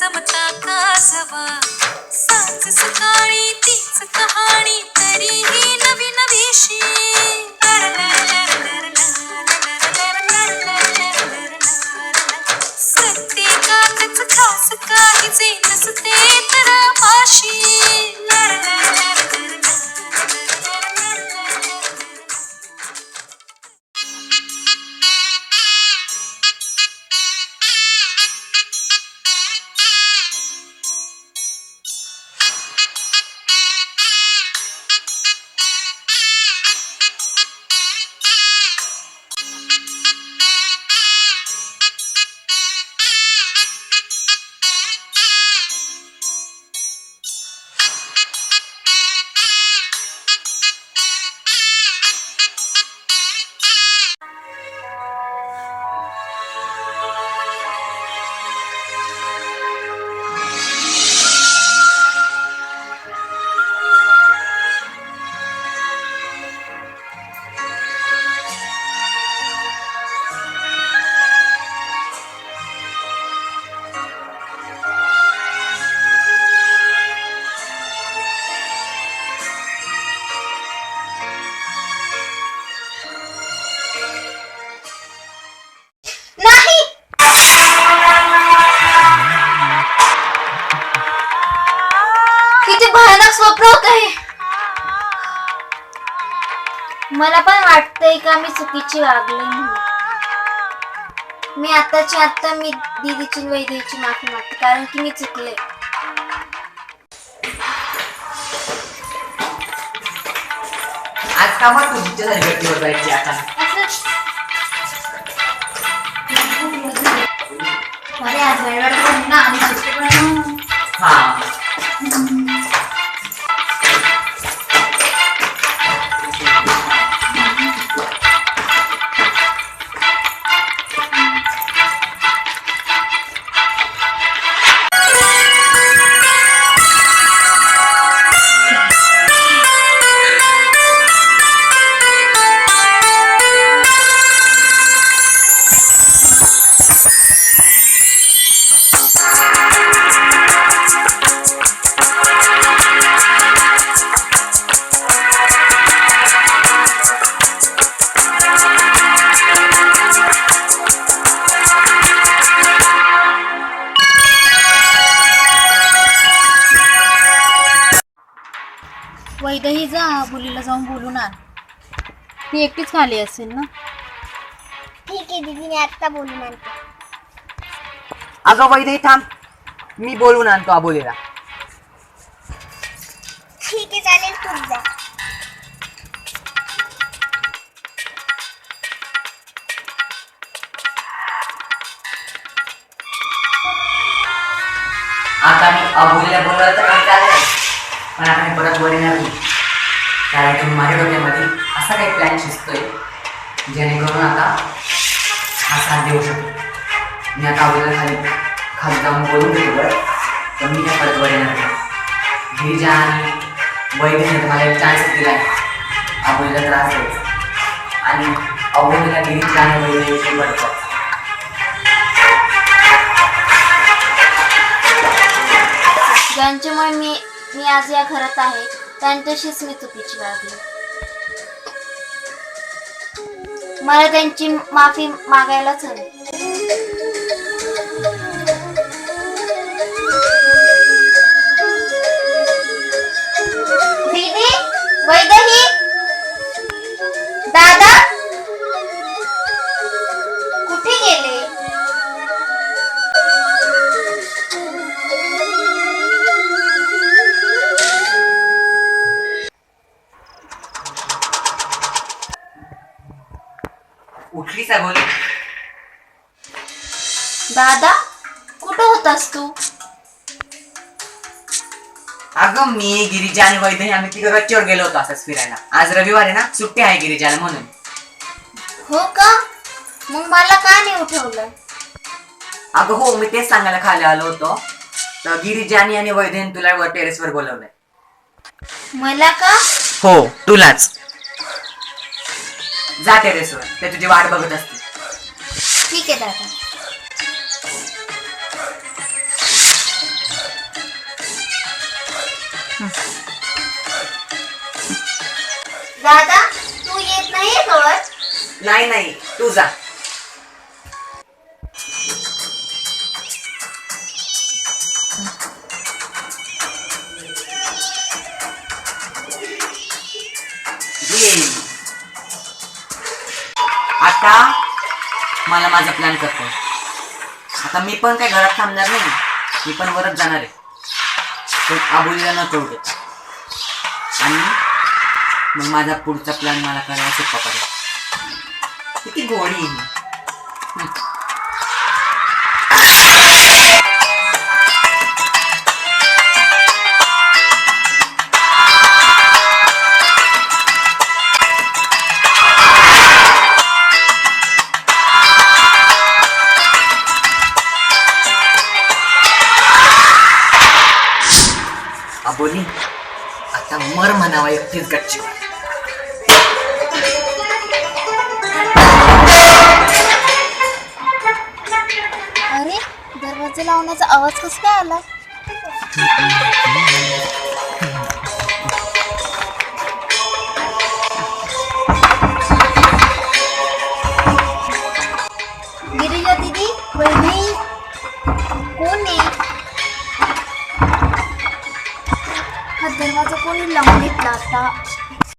जमता कासवा साच सकाळी तीच कहाणी तरीही नवी नवीशी. मला पण वाटतंय का मी चुकीची वागले म्हणून. मी आताची आता मी दीदीची वैद्यची माफी मागते कारण की मी चुकले. आज का मग तुझी झाली गट्टीवर जायची आता? अरे आज वेळेवर ना आणि वैदही जा मुलीला जाऊन बोलून आण. ती एकटीच खाली असेल ना? ठीक आहे दीदी मी आत्ता बोलून आणते. अगं वैदही थांब. मी बोलवून आणतो आबोलीला. ठीक आहे चालेल तूच जा. आता मी अबोलीला बोलवलं तर काही चालेल. पण मी परत येणार नाही. कारण की माझ्या डोक्यामध्ये असा काही प्लॅन शिजतोय जेणेकरून आता हा साथ देऊ शकतो. मी आता अगोदर खाली खाली जाऊन बोलून घेतो बरं पण मी त्या परत वर येणार नाही. गिरिजा आणि वैद्यने मला एक चान्स दिला आहे अबोलीला त्रास द्यायचा. आणि अबोलीला गिरीजा आणि वैद्यविषयी बडकवायचं ज्यांच्यामुळे मी मी आज या घरात आहे त्यांच्याशीच मी चुकीची वागली मला त्यांची माफी मागायलाच हवी उठली सगोली दादा कुठं होतास तू? अगं मी गिरिजा आणि वैद्य आम्ही तिघं गच्चीवर गेलो होतो असंच फिरायला. आज रविवार आहे ना सुट्टी आहे गिरिजाला म्हणून. हो का? मग मला का नाही उठवलं? अगं हो मी तेच सांगायला खाली आलो होतो. तर गिरिजानी आणि वैद्यन तुला वर टेरेसवर बोलवलंय. मला का? हो तुलाच. जा टेरेसवर ते तुझी वाट बघत असते. ठीक आहे दादा. दादा तू येत कवर? नाही नाही. तू जा. आता मला माझा प्लॅन करतो आता मी पण काय घरात थांबणार नाही. मी पण वरच जाणार आहे. पण आबोलीला न कळू देता. आणि मग माझा पुढचा प्लॅन मला करायला सोपा पडेल किती गोडी बोली आता मर म्हणावा एकटीच गच्ची अरे दरवाजा लावण्याचा आवाज कसा काय आला? した。